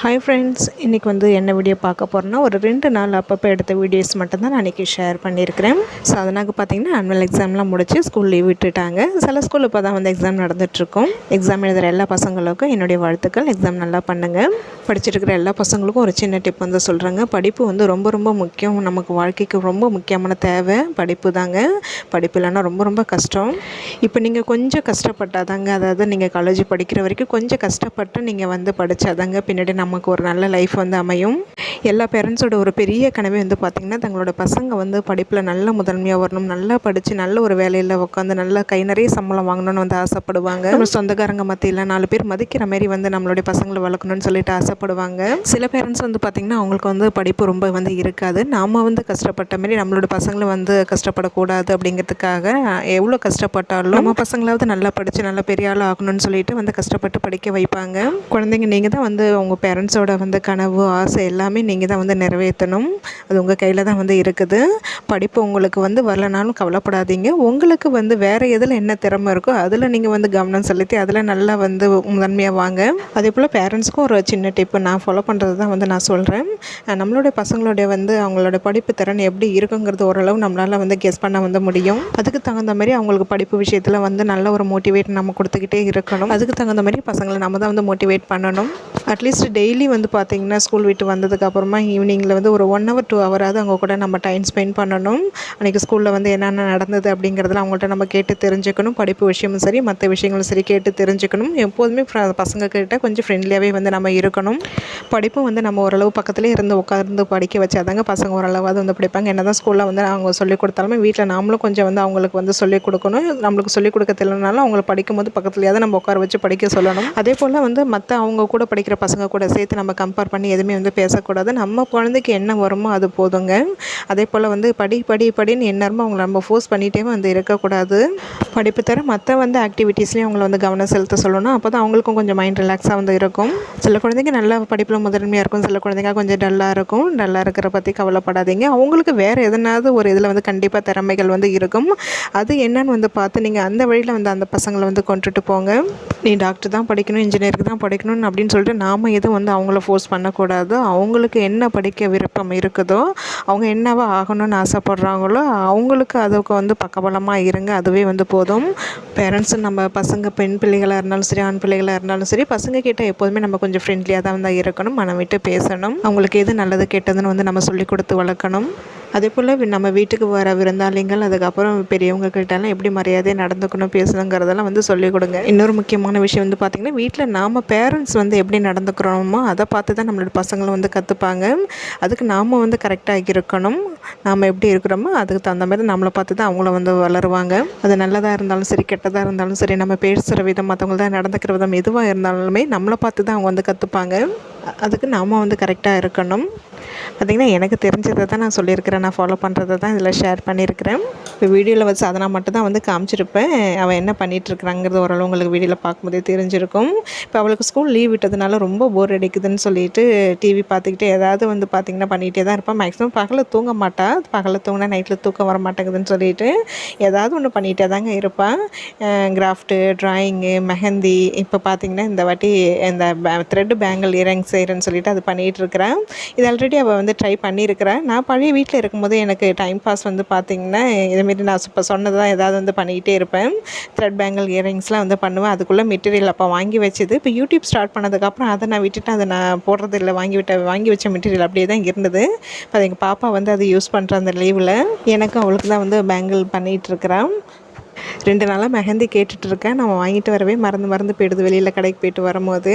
Hi friends இன்றைக்கி வந்து என்ன வீடியோ பார்க்க போகிறேன்னா ஒரு ரெண்டு நாள் அப்பப்போ எடுத்த வீடியோஸ் மட்டும்தான் நான் இன்றைக்கி ஷேர் பண்ணியிருக்கிறேன். ஸோ அதனால பார்த்தீங்கன்னா ஆனுவல் எக்ஸாம்லாம் முடிச்சு ஸ்கூல் லீவ் விட்டுட்டாங்க. சில ஸ்கூல் இப்போ தான் வந்து எக்ஸாம் நடந்துகிட்ருக்கோம் எக்ஸாம் எழுதுகிற எல்லா பசங்களுக்கும் என்னுடைய வாழ்த்துக்கள். எக்ஸாம் நல்லா பண்ணுங்கள் படிச்சிருக்கிற எல்லா பசங்களுக்கும் ஒரு சின்ன டிப் வந்து சொல்கிறாங்க படிப்பு வந்து ரொம்ப ரொம்ப முக்கியம். நமக்கு வாழ்க்கைக்கு ரொம்ப முக்கியமான தேவை. படிப்பு தாங்க. படிப்பு இல்லைன்னா ரொம்ப ரொம்ப கஷ்டம். இப்போ நீங்கள் கொஞ்சம் கஷ்டப்பட்டாதாங்க அதாவது நீங்கள் காலேஜ் படிக்கிற வரைக்கும் கொஞ்சம் கஷ்டப்பட்டு நீங்கள் வந்து படித்தாதாங்க பின்னாடி நம்ம நமக்கு ஒரு நல்ல லைஃப் வந்து அமையும். எல்லா பேரண்ட்ஸோட ஒரு பெரிய கனவே வந்து பார்த்திங்கன்னா தங்களோட பசங்க வந்து படிப்பில் நல்ல முதன்மையாக வரணும் நல்லா படித்து நல்ல ஒரு வேலையில் உட்காந்து நல்ல கை நிறைய சம்பளம் வாங்கணும்னு வந்து ஆசைப்படுவாங்க. நம்ம சொந்தக்காரங்க மத்தியில் நாலு பேர் மதிக்கிற மாதிரி வந்து நம்மளுடைய பசங்களை வளர்க்கணும்னு சொல்லிட்டு ஆசைப்படுவாங்க. சில பேரண்ட்ஸ் வந்து பார்த்திங்கன்னா அவங்களுக்கு வந்து படிப்பு ரொம்ப வந்து இருக்காது. நாம் வந்து கஷ்டப்பட்ட மாதிரி நம்மளோட பசங்களை வந்து கஷ்டப்படக்கூடாது அப்படிங்கிறதுக்காக எவ்வளோ கஷ்டப்பட்டாலும் நம்ம பசங்களாவது நல்லா படித்து நல்லா பெரிய ஆள் ஆகணும்னு சொல்லிட்டு வந்து கஷ்டப்பட்டு படிக்க வைப்பாங்க. குழந்தைங்க நீங்கள் தான் வந்து உங்கள் பேரண்ட்ஸோட வந்து கனவு ஆசை எல்லாமே நீங்கள் தான் வந்து நிறைவேற்றணும். அது உங்கள் கையில் தான் வந்து இருக்குது. படிப்பு உங்களுக்கு வந்து வரலனாலும் கவலைப்படாதீங்க. உங்களுக்கு வந்து வேறு எதில் என்ன திறமை இருக்கோ அதில் நீங்கள் வந்து கவனம் செலுத்தி அதில் நல்லா வந்து முதன்மையாக வாங்க. அதே போல் பேரண்ட்ஸ்க்கும் ஒரு சின்ன டிப்பு நான் ஃபாலோ பண்ணுறது தான் வந்து நான் சொல்கிறேன் நம்மளுடைய பசங்களுடைய வந்து அவங்களோட படிப்பு திறன் எப்படி இருக்குங்கிறது ஓரளவு நம்மளால் வந்து கெஸ் பண்ண வந்து முடியும். அதுக்கு தகுந்த மாதிரி அவங்களுக்கு படிப்பு விஷயத்தில் வந்து நல்ல ஒரு மோட்டிவேட் நம்ம கொடுத்துக்கிட்டே இருக்கணும். அதுக்கு தகுந்த மாதிரி பசங்களை நம்ம தான் வந்து மோட்டிவேட் பண்ணணும். அட்லீஸ்ட் டெய்லி வந்து பார்த்திங்கன்னா ஸ்கூல் விட்டு வந்ததுக்கப்புறமா ஈவினிங்கில் வந்து ஒரு ஒன் ஹவர் டூ ஹவராவது அவங்க கூட நம்ம டைம் ஸ்பெண்ட் பண்ணணும். அன்றைக்கி ஸ்கூலில் வந்து என்னென்ன நடந்தது அப்படிங்கிறதுல அவங்கள்ட்ட நம்ம கேட்டு தெரிஞ்சுக்கணும். படிப்பு விஷயமும் சரி மற்ற விஷயங்களும் சரி கேட்டு தெரிஞ்சுக்கணும். எப்போதுமே பசங்கக்கிட்ட கொஞ்சம் ஃப்ரெண்ட்லியாகவே வந்து நம்ம இருக்கணும். படிப்பும் வந்து நம்ம ஓரளவு பக்கத்துலேயே இருந்து உட்காந்து படிக்க வச்சாதாங்க பசங்க ஓரளவாவது வந்து படிப்பாங்க. என்ன தான் ஸ்கூலில் வந்து அவங்க சொல்லிக் கொடுத்தாலுமே வீட்டில் நாமளும் கொஞ்சம் வந்து அவங்களுக்கு வந்து சொல்லிக் கொடுக்கணும். நம்மளுக்கு சொல்லிக் கொடுக்க தெரியலனாலும் அவங்களை படிக்கும்போது பக்கத்துலேயாவது நம்ம உட்கார வச்சு படிக்க சொல்லணும். அதே போல் வந்து மற்ற அவங்க கூட படிக்கிற பசங்க கூட சேர்த்து நம்ம கம்பேர் பண்ணி எதுவுமே வந்து பேசக்கூடாது. நம்ம குழந்தைக்கு என்ன வருமோ அது போதுங்க. அதே போல் வந்து படி படி படின்னு எந்நேரமும் அவங்கள நம்ம ஃபோர்ஸ் பண்ணிகிட்டே வந்து இருக்கக்கூடாது. படிப்பு தர மற்ற வந்து ஆக்டிவிட்டீஸ்லேயும் அவங்கள வந்து கவனம் செலுத்த சொல்லணும். அப்போ தான் அவங்களுக்கும் கொஞ்சம் மைண்ட் ரிலாக்ஸாக வந்து இருக்கும். சில குழந்தைங்க நல்லா படிப்பில் முதன்மையாக இருக்கும். சில குழந்தைங்க கொஞ்சம் டல்லாக இருக்கும். டல்லாக இருக்கிற பற்றி கவலைப்படாதீங்க. அவங்களுக்கு வேறு எதனாவது ஒரு இதில் வந்து கண்டிப்பாக திறமைகள் வந்து இருக்கும். அது என்னன்னு வந்து பார்த்து நீங்கள் அந்த வழியில் வந்து அந்த பசங்களை வந்து கொண்டுட்டு போங்க. நீ டாக்டர் தான் படிக்கணும் இன்ஜினியருக்கு தான் படிக்கணும் அப்படின்னு சொல்லிட்டு நாம் எதுவும் வந்து அவங்கள ஃபோர்ஸ் பண்ணக்கூடாது. அவங்களுக்கு என்ன படிக்க விருப்பம் இருக்குதோ அவங்க என்னவா ஆகணும்னு ஆசைப்பட்றாங்களோ அவங்களுக்கு அதுக்கு வந்து பக்கபலமாக இருங்க. அதுவே வந்து போதும். பேரண்ட்ஸு நம்ம பசங்க பெண் பிள்ளைகளாக இருந்தாலும் சரி ஆண் பிள்ளைகளாக இருந்தாலும் சரி பசங்க கிட்ட எப்போதுமே நம்ம கொஞ்சம் ஃப்ரெண்ட்லியாக தான் வந்து இருக்கணும். மனம் விட்டு பேசணும். அவங்களுக்கு எது நல்லது கெட்டதுன்னு வந்து நம்ம சொல்லி கொடுத்து வளர்க்கணும். அதே போல் நம்ம வீட்டுக்கு வர விருந்தாளிங்கள் அதுக்கப்புறம் பெரியவங்க கிட்டலாம் எப்படி மரியாதையை நடந்துக்கணும் பேசணுங்கிறதெல்லாம் வந்து சொல்லிக் கொடுங்க. இன்னொரு முக்கியமான விஷயம் வந்து பார்த்திங்கன்னா வீட்டில் நாம் பேரண்ட்ஸ் வந்து எப்படி நடந்துக்கிறோமோ அதை பார்த்து தான் நம்மளோட பசங்களும் வந்து கற்றுப்பாங்க அதுக்கு நாம் வந்து கரெக்டாக இருக்கணும். நாம் எப்படி இருக்கிறோமோ அதுக்கு தகுந்த மாதிரி நம்மளை பார்த்து தான் அவங்கள வந்து வளருவாங்க. அது நல்லதாக இருந்தாலும் சரி கெட்டதாக இருந்தாலும் சரி நம்ம பேசுகிற விதம் மற்றவங்க தான் நடந்துக்கிற விதம் எதுவாக இருந்தாலுமே நம்மளை பார்த்து தான் அவங்க வந்து கற்றுப்பாங்க அதுக்கு நாம் வந்து கரெக்டாக இருக்கணும். பார்த்திங்கன்னா எனக்கு தெரிஞ்சதை தான் நான் சொல்லியிருக்கிறேன். நான் ஃபாலோ பண்ணுறதை தான் இதில் ஷேர் பண்ணியிருக்கிறேன். இப்போ வீடியோவில் வச்சு அதை நான் மட்டும் தான் வந்து காமிச்சிருப்பேன். அவள் என்ன பண்ணிகிட்ருக்குறாங்கிறது ஓரளவு உங்களுக்கு வீடியோவில் பார்க்கும்போதே தெரிஞ்சிருக்கும். இப்போ அவளுக்கு ஸ்கூல் லீவ் விட்டதுனால ரொம்ப போர் அடிக்குதுன்னு சொல்லிட்டு டிவி பார்த்துக்கிட்டு ஏதாவது வந்து பார்த்திங்கன்னா பண்ணிகிட்டே தான் இருப்பான் மேக்ஸிமம் பகலில் தூங்க மாட்டாள் பகலில் தூங்கினா நைட்டில் தூக்கம் வர மாட்டேங்குதுன்னு சொல்லிட்டு ஏதாவது ஒன்று பண்ணிகிட்டே தாங்க இருப்பாள் கிராஃப்ட்டு ட்ராயிங்கு மெஹந்தி இப்போ பார்த்திங்கன்னா இந்த வாட்டி இந்த த்ரெட்டு பேங்கிள் செய்கிறேன்னு சொல்லிட்டு அது பண்ணிகிட்டு இருக்கிறேன் இது ஆல்ரெடி அவள் வந்து ட்ரை பண்ணியிருக்கிறேன் நான் பழைய வீட்டில் இருக்கும்போது எனக்கு டைம் பாஸ் வந்து பார்த்திங்கன்னா இதுமாரி நான் இப்போ சொன்னதான் ஏதாவது வந்து பண்ணிக்கிட்டே இருப்பேன். த்ரெட் பேங்கிள் இயரிங்ஸ்லாம் வந்து பண்ணுவேன். அதுக்குள்ளே மெட்டீரியல் அப்போ வாங்கி வச்சது. இப்போ யூடியூப் ஸ்டார்ட் பண்ணதுக்கப்புறம் அதை நான் விட்டுட்டு அதை நான் போடுறது இல்லை வாங்கி விட்ட வாங்கி வச்ச மெட்டீரியல் அப்படியே தான் இருந்தது. இப்போ எங்கள் பாப்பா வந்து அதை யூஸ் பண்ணுற அந்த லீவில் எனக்கும் அவளுக்கு தான் வந்து பேங்கிள் பண்ணிகிட்ருக்கிறேன் ரெண்டு நாளாக மெஹந்தி கேட்டுட்ருக்கேன் நம்ம வாங்கிட்டு வரவே மறந்து மறந்து போயிடுது. வெளியில் கடைக்கு போயிட்டு வரும்போது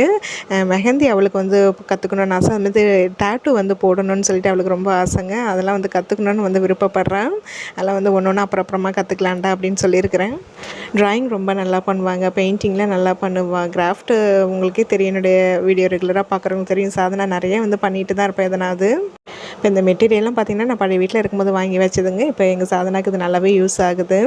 மெஹந்தி அவளுக்கு வந்து கற்றுக்கணுன்னு ஆசை. அது டேட்டு வந்து போடணும்னு சொல்லிட்டு அவளுக்கு ரொம்ப ஆசைங்க. அதெல்லாம் வந்து கற்றுக்கணுன்னு வந்து விருப்பப்படுறேன். அதெல்லாம் வந்து ஒன்று ஒன்று அப்புறம் அப்புறமா கற்றுக்கலான்டா அப்படின்னு சொல்லியிருக்கிறேன். ட்ராயிங் ரொம்ப நல்லா பண்ணுவாங்க. பெயிண்டிங்லாம் நல்லா பண்ணுவாள் கிராஃப்ட்டு உங்களுக்கே தெரியும். என்னுடைய வீடியோ ரெகுலராக பார்க்குறவங்க தெரியும். சாதனை நிறைய வந்து பண்ணிட்டு தான் இருப்பேன் எதனாவது. இப்போ இந்த மெட்டீரியல்லாம் பார்த்திங்கன்னா நான் பழைய வீட்டில் இருக்கும்போது வாங்கி வச்சதுங்க. இப்போ எங்கள் சாதனாக்கு இது நல்லாவே யூஸ் ஆகுது.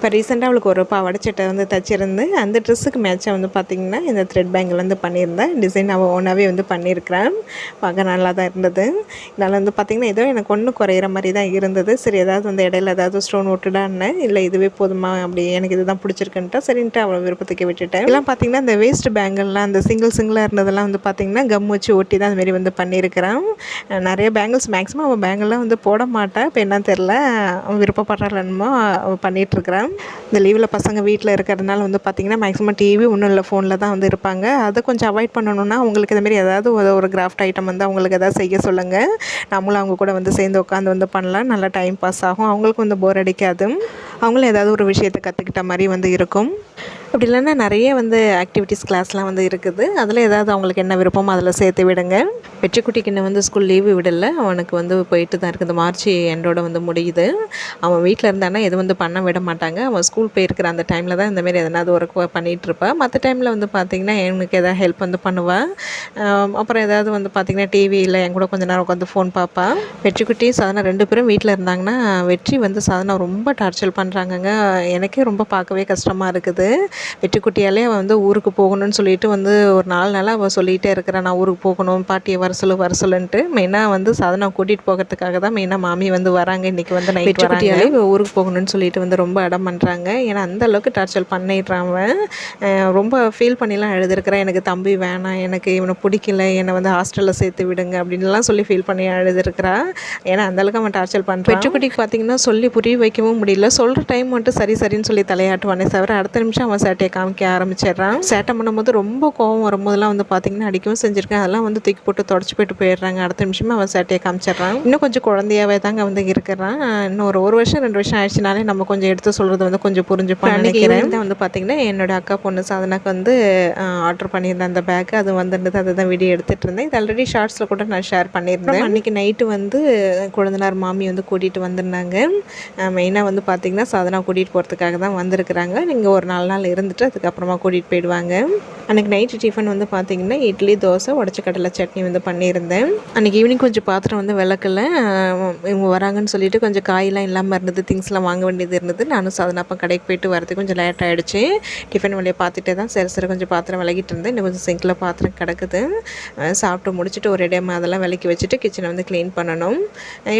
இப்போ ரீசெண்டாக அவளுக்கு ஒரு பாவாடை சட்டை வந்து தச்சிருந்து அந்த ட்ரெஸ்ஸுக்கு மேட்சாக வந்து பார்த்திங்கன்னா இந்த த்ரெட் பேங்கில் வந்து பண்ணியிருந்தேன். டிசைன் அவள் ஓனாகவே வந்து பண்ணியிருக்கிறேன். பார்க்க நல்லா தான் இருந்தது. இதனால் வந்து பார்த்திங்கன்னா ஏதோ எனக்கு ஒன்று குறையிற மாதிரி தான் இருந்தது. சரி ஏதாவது வந்து இடையில ஏதாவது ஸ்டோன் விட்டுடான்னு இல்லை இதுவே போதுமா அப்படி எனக்கு இதுதான் பிடிச்சிருக்குன்ட்டா சரின்ட்டு அவளை விருப்பத்துக்கு விட்டுட்டேன். எல்லாம் பார்த்திங்கன்னா இந்த வேஸ்ட் பேங்கிள்லாம் அந்த சிங்கிள் சிங்கிளாக இருந்ததெல்லாம் வந்து பார்த்திங்கன்னா கம் வச்சு ஒட்டி தான் அதுமாரி வந்து பண்ணியிருக்கிறேன். நிறைய பேங்கிள்ஸ் மேக்ஸிமம் அவள் பேங்கிள்லாம் வந்து போட மாட்டேன் இப்போ என்ன தெரில அவன் விருப்பப்படுறாளோ அவள் இந்த லீவில் பசங்க வீட்டில் இருக்கிறதுனால வந்து பார்த்திங்கன்னா மேக்ஸிமம் டிவி ஒன்றும் இல்லை ஃபோனில் தான் வந்து இருப்பாங்க. அதை கொஞ்சம் அவாய்ட் பண்ணணும்னா அவங்களுக்கு இதுமாரி ஏதாவது ஒரு ஒரு கிராஃப்ட் ஐட்டம் வந்து அவங்களுக்கு எதாவது செய்ய சொல்லுங்கள் நம்மளும் அவங்க கூட வந்து சேர்ந்து உட்காந்து வந்து பண்ணலாம். நல்லா டைம் பாஸ் ஆகும். அவங்களுக்கும் வந்து போர் அடிக்காது. அவங்களும் ஏதாவது ஒரு விஷயத்தை கற்றுக்கிட்ட மாதிரி வந்து இருக்கும். அப்படி இல்லைன்னா நிறைய வந்து ஆக்டிவிட்டீஸ் கிளாஸ்லாம் வந்து இருக்குது. அதில் ஏதாவது அவங்களுக்கு என்ன விருப்பமோ அதில் சேர்த்து விடுங்க. வெற்றிக்குட்டிக்கு இன்னும் வந்து ஸ்கூல் லீவு விடலை. அவனுக்கு வந்து போயிட்டு தான் இருக்குது. மார்ச் எண்டோட வந்து முடியுது. அவன் வீட்டில் இருந்தானா எதுவும் வந்து பண்ண விட மாட்டாங்க. அவன் ஸ்கூல் போயிருக்கிற அந்த டைமில் தான் இந்தமாரி எதனாவது ஒர்க் பண்ணிகிட்டு மற்ற டைமில் வந்து பார்த்திங்கன்னா எனக்கு எதாவது ஹெல்ப் வந்து பண்ணுவாள் அப்புறம் ஏதாவது வந்து பார்த்திங்கன்னா டிவியில் என் கூட கொஞ்ச நேரம் உட்காந்து ஃபோன் பார்ப்பா வெற்றிக்குட்டி சாதனா ரெண்டு பேரும் வீட்டில் இருந்தாங்கன்னா வெற்றி வந்து சாதனா ரொம்ப டார்ச்சர் பண்ணுறாங்கங்க எனக்கே ரொம்ப பார்க்கவே கஷ்டமாக இருக்குது. வெற்றிக்குட்டியாலே அவள் வந்து ஊருக்கு போகணும்னு சொல்லிட்டு வந்து ஒரு நாலு நாளாக அவள் சொல்லிகிட்டே இருக்கிறான் நான் ஊருக்கு போகணும் பாட்டியை வர சொல்லு வர சொல்லுன்ட்டு. மெயினாக வந்து சாதனா கூட்டிகிட்டு போகிறதுக்காக தான் மெயினாக மாமி வந்து வராங்க. இன்றைக்கி வந்து நைட் வராங்களே ஊருக்கு போகணும்னு சொல்லிட்டு வந்து ரொம்ப அடம் பண்ணுறாங்க ஏன்னா அந்த அளவுக்கு டார்ச்சர் பண்ணிடுறான் ரொம்ப ஃபீல் பண்ணிலாம் எழுதிருக்கிறான் எனக்கு தம்பி வேணாம் எனக்கு இவனை பிடிக்கல என்னை வந்து ஹாஸ்டலில் சேர்த்து விடுங்க அப்படின்லாம் சொல்லி ஃபீல் பண்ணி எழுதிருக்கிறா ஏன்னா அந்தளவுக்கு அவன் டார்ச்சர் பண்ணுறான் வெற்றிக்குட்டிக்கு பார்த்தீங்கன்னா சொல்லி புரிய வைக்கவும் முடியல. சொல்கிற டைம் மட்டும் சரி சரின்னு சொல்லி தலையாட்டுவானே தவிர அடுத்த நிமிஷம் அவன் சேட்டையை காமிக்க ஆரம்பிச்சிடுறான். சேட்டை பண்ணும்போது ரொம்ப கோவம் வரும்போதெல்லாம் வந்து பார்த்திங்கன்னா அடிக்கவும் செஞ்சுருக்கேன். அதெல்லாம் வந்து தூக்கி போட்டு தொடச்சி போயிட்டு போயிடுறாங்க. அடுத்த நிமிஷமே அவன் சேட்டையை காமிச்சிடுறான். இன்னும் கொஞ்சம் குழந்தையாவே தாங்க வந்து இருக்கிறான். இன்னும் ஒரு ஒரு வருஷம் ரெண்டு வருஷம் ஆயிடுச்சுனாலே நம்ம கொஞ்சம் எடுத்து சொல்கிறது வந்து கொஞ்சம் புரிஞ்சுப்பான் நினைக்கிறேன். வந்து பார்த்திங்கன்னா என்னோட அக்கா பொண்ணு சாதனாக்கு வந்து ஆர்டர் பண்ணியிருந்தேன் அந்த பேக்கு அது வந்துருந்தது. அதை தான் வீடியோ எடுத்துகிட்டு இருந்தேன். இது ஆல்ரெடி ஷார்ட்ஸில் கூட நான் ஷேர் பண்ணியிருந்தேன். அன்றைக்கி நைட்டு வந்து குழந்தைனார் மாமி வந்து கூட்டிகிட்டு வந்திருந்தாங்க. மெயினாக வந்து பார்த்திங்கன்னா சாதனா கூட்டிகிட்டு போகிறதுக்காக தான் வந்திருக்கிறாங்க. நீங்கள் ஒரு நாலு நாள் இருந்துட்டு அதுக்கப்புறமா கூட்டிகிட்டு போயிடுவாங்க. அன்றைக்கி நைட்டு டிஃபன் வந்து பார்த்திங்கன்னா இட்லி தோசை உடச்ச கடலை சட்னி வந்து பண்ணியிருந்தேன். அன்றைக்கி ஈவினிங் கொஞ்சம் பாத்திரம் வந்து விளக்கல. இவங்க வராங்கன்னு சொல்லிட்டு கொஞ்சம் காயெல்லாம் இல்லாமல் இருந்தது திங்ஸ்லாம் வாங்க வேண்டியது இருந்தது. நானும் சாதனப்பா கடைக்கு போயிட்டு வரதுக்கு கொஞ்சம் லேட் ஆகிடுச்சு டிஃபன் வழியை பார்த்துட்டே தான் சரி சரி கொஞ்சம் பாத்திரம் விளக்கிட்டு இருந்தேன். இன்னும் கொஞ்சம் சிங்கில் பாத்திரம் கிடக்குது. சாப்பிட்டு முடிச்சுட்டு ஒரு இடையமா அதெல்லாம் விளக்கி வச்சுட்டு கிச்சனை வந்து க்ளீன் பண்ணணும்.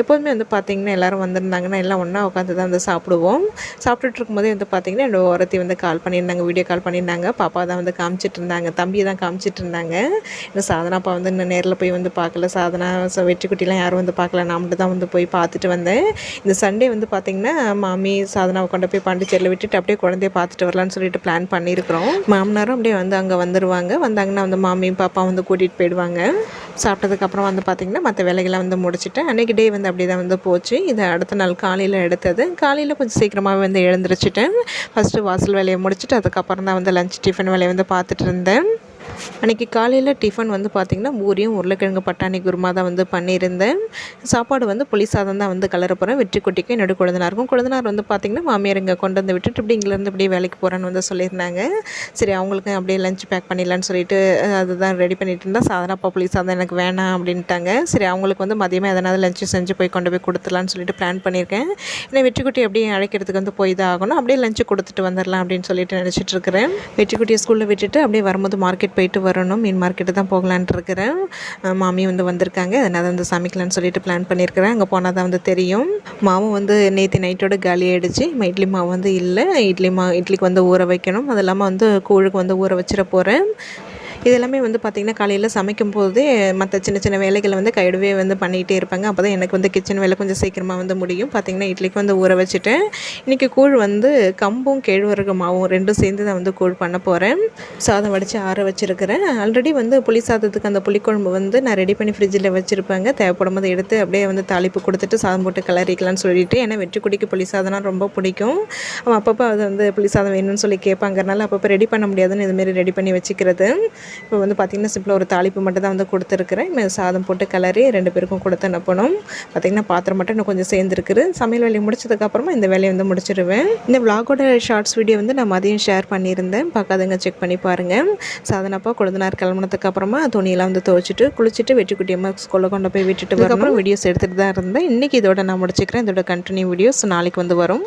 எப்போதுமே வந்து பார்த்திங்கன்னா எல்லோரும் வந்திருந்தாங்கன்னா எல்லாம் ஒன்றா உட்காந்து தான் வந்து சாப்பிடுவோம். சாப்பிட்டுட்டு இருக்கும்போதே வந்து பார்த்திங்கன்னா என்னோட ஓரத்தி வந்து கால் பண்ணியிருந்தாங்க வீடியோ கால் பண்ணியிருந்தாங்க. பாப்பா தான் வந்து காமிச்சிட்டு இருந்தாங்க தம்பியை தான் காமிச்சிட்டு இருந்தாங்க இன்னும் சாதனாப்பா வந்து இன்னும் நேரில் போய் வந்து பார்க்கல. சாதனா வெற்றிக்குட்டிலாம் யாரும் வந்து பார்க்கல. நான் மட்டும் தான் வந்து போய் பார்த்துட்டு வந்தேன். இந்த சண்டே வந்து பார்த்திங்கன்னா மாமி சாதனாவை கொண்டு போய் பாண்டிச்சேரியில் விட்டுட்டு அப்படியே குழந்தைய பார்த்துட்டு வரலான்னு சொல்லிட்டு பிளான் பண்ணியிருக்கிறோம். மாமனாரும் அப்படியே வந்து அங்கே வந்துடுவாங்க வந்தாங்கன்னா வந்து மாமியும் பாப்பா வந்து கூட்டிகிட்டு போயிடுவாங்க. சாப்பிட்டதுக்கப்புறம் வந்து பார்த்திங்கன்னா மற்ற வேலைகளை வந்து முடிச்சுட்டேன் அன்றைக்கி டே வந்து அப்படியே தான் வந்து போச்சு. இதை அடுத்த நாள் காலையில் எடுத்தது. காலையில் கொஞ்சம் சீக்கிரமாகவே வந்து எழுந்திரிச்சிட்டேன். ஃபஸ்ட்டு வாசல் வேலையை முடிச்சுட்டு அதுக்கப்புறம் தான் வந்து லஞ்ச் டிஃபன் வேலையை வந்து பார்த்துட்டு இருந்தேன் அன்றைக்கி காலையில் டிஃபன் வந்து பார்த்திங்கன்னா பூரியும் உருளைக்கிழங்கு பட்டாணி குருமா தான் வந்து பண்ணியிருந்தேன். சாப்பாடு வந்து புளி சாதம் தான் வந்து கலரப்புறம் போகிறேன் வெற்றி குட்டிக்கும் என்னோட குழந்தைனாருக்கும். குழந்தனார் வந்து பார்த்திங்கன்னா மாமியார் இங்கே கொண்டு வந்து விட்டுட்டு இப்படி இங்கேருந்து இப்படியே வேலைக்கு போகிறேன்னு வந்து சொல்லியிருந்தாங்க. சரி அவங்களுக்கும் அப்படியே லஞ்ச் பேக் பண்ணிடலான்னு சொல்லிட்டு அதுதான் ரெடி பண்ணிட்டு இருந்தால் சாதனாப்பா புளி சாதம் எனக்கு வேணாம் அப்படின்ட்டாங்க. சரி அவங்களுக்கு வந்து மதியமே எதனாவது லஞ்சு செஞ்சு போய் கொண்டு போய் கொடுத்துலான்னு சொல்லிட்டு பிளான் பண்ணியிருக்கேன். ஏன்னா வெற்றிக்குட்டி அப்படியே அழைக்கிறதுக்கு வந்து போய் தான் ஆகணும். அப்படியே லஞ்சு கொடுத்துட்டு வந்துடலாம் அப்படின்னு சொல்லிட்டு நினச்சிட்டு இருக்கிறேன். வெற்றிக்குட்டியை ஸ்கூலில் விட்டுட்டு அப்படியே வரும்போது மார்க்கெட் போயிட்டு வரணும். மீன் மார்க்கெட்டு தான் போகலான்ட்டு இருக்கிறேன். மாமி வந்து வந்திருக்காங்க. அதனால் வந்து சமைக்கலான்னு சொல்லிட்டு பிளான் பண்ணியிருக்கிறேன். அங்கே போனால் தான் வந்து தெரியும். மாவும் வந்து நேற்று நைட்டோட காலி ஆகிடுச்சு இட்லி மாவு வந்து இல்லை. இட்லி மா இட்லிக்கு வந்து ஊற வைக்கணும். அது இல்லாமல் வந்து கூழுக்கு வந்து ஊற வச்சிட போகிறேன் இதெல்லாமே வந்து பார்த்திங்கன்னா காலையில் சமைக்கும் போதே மற்ற சின்ன சின்ன வேலைகளை வந்து கையிடவே வந்து பண்ணிகிட்டே இருப்பாங்க. அப்போ தான் எனக்கு வந்து கிச்சன் வேலை கொஞ்சம் சீக்கிரமாக வந்து முடியும். பார்த்திங்கன்னா இட்லிக்கு வந்து ஊற வச்சுட்டேன். இன்றைக்கி கூழ் வந்து கம்பும் கேழ்வரகு மாவும் ரெண்டும் சேர்ந்து தான் வந்து கூழ் பண்ண போகிறேன் சாதம் வடித்து ஆற வச்சுருக்கிறேன். ஆல்ரெடி வந்து புளி சாதத்துக்கு அந்த புளிக்குழம்பு வந்து நான் ரெடி பண்ணி ஃப்ரிட்ஜில் வச்சுருப்பாங்க. தேவைப்படும் போது எடுத்து அப்படியே வந்து தாளிப்பு கொடுத்துட்டு சாதம் போட்டு கிளறிக்கலாம்னு சொல்லிட்டு. ஏன்னா வெற்றி குடிக்கு புளி சாதம்னா ரொம்ப பிடிக்கும். அவன் அப்பப்போ அது வந்து புளி சாதம் வேணும்னு சொல்லி கேட்பாங்கிறனால அப்பப்போ ரெடி பண்ண முடியாதுன்னு இதுமாரி ரெடி பண்ணி வச்சுக்கிறது. இப்போ வந்து பார்த்திங்கன்னா சிம்பிளாக ஒரு தாளிப்பு மட்டும் தான் வந்து கொடுத்துருக்குறேன். சாதம் போட்டு கலரி ரெண்டு பேருக்கும் கொடுத்து அனுப்பணும். பார்த்திங்கன்னா பாத்திரம் மட்டும் இன்னும் கொஞ்சம் சேர்ந்துருக்குது. சமையல் வேலையை முடிச்சதுக்கப்புறமா இந்த வேலையை வந்து முடிச்சிடுவேன் இந்த விளாகோட ஷார்ட்ஸ் வீடியோ வந்து நான் மதியம் ஷேர் பண்ணியிருந்தேன். பார்க்காதங்க செக் பண்ணி பாருங்கள் சாதனப்பா கொழுந்தனார் கிளம்புனதுக்கு அப்புறமா துணியெல்லாம் வந்து துவைச்சிட்டு குளிச்சுட்டு வெட்டி அம்மா ஸ்கூலில் கொண்டு போய் விட்டுட்டு வரணும். வீடியோஸ் எடுத்துகிட்டு தான் இருந்தேன். இன்றைக்கி இதோட நான் முடிச்சுக்கிறேன். இதோட கண்டினியூ வீடியோஸ் நாளைக்கு வந்து வரும்.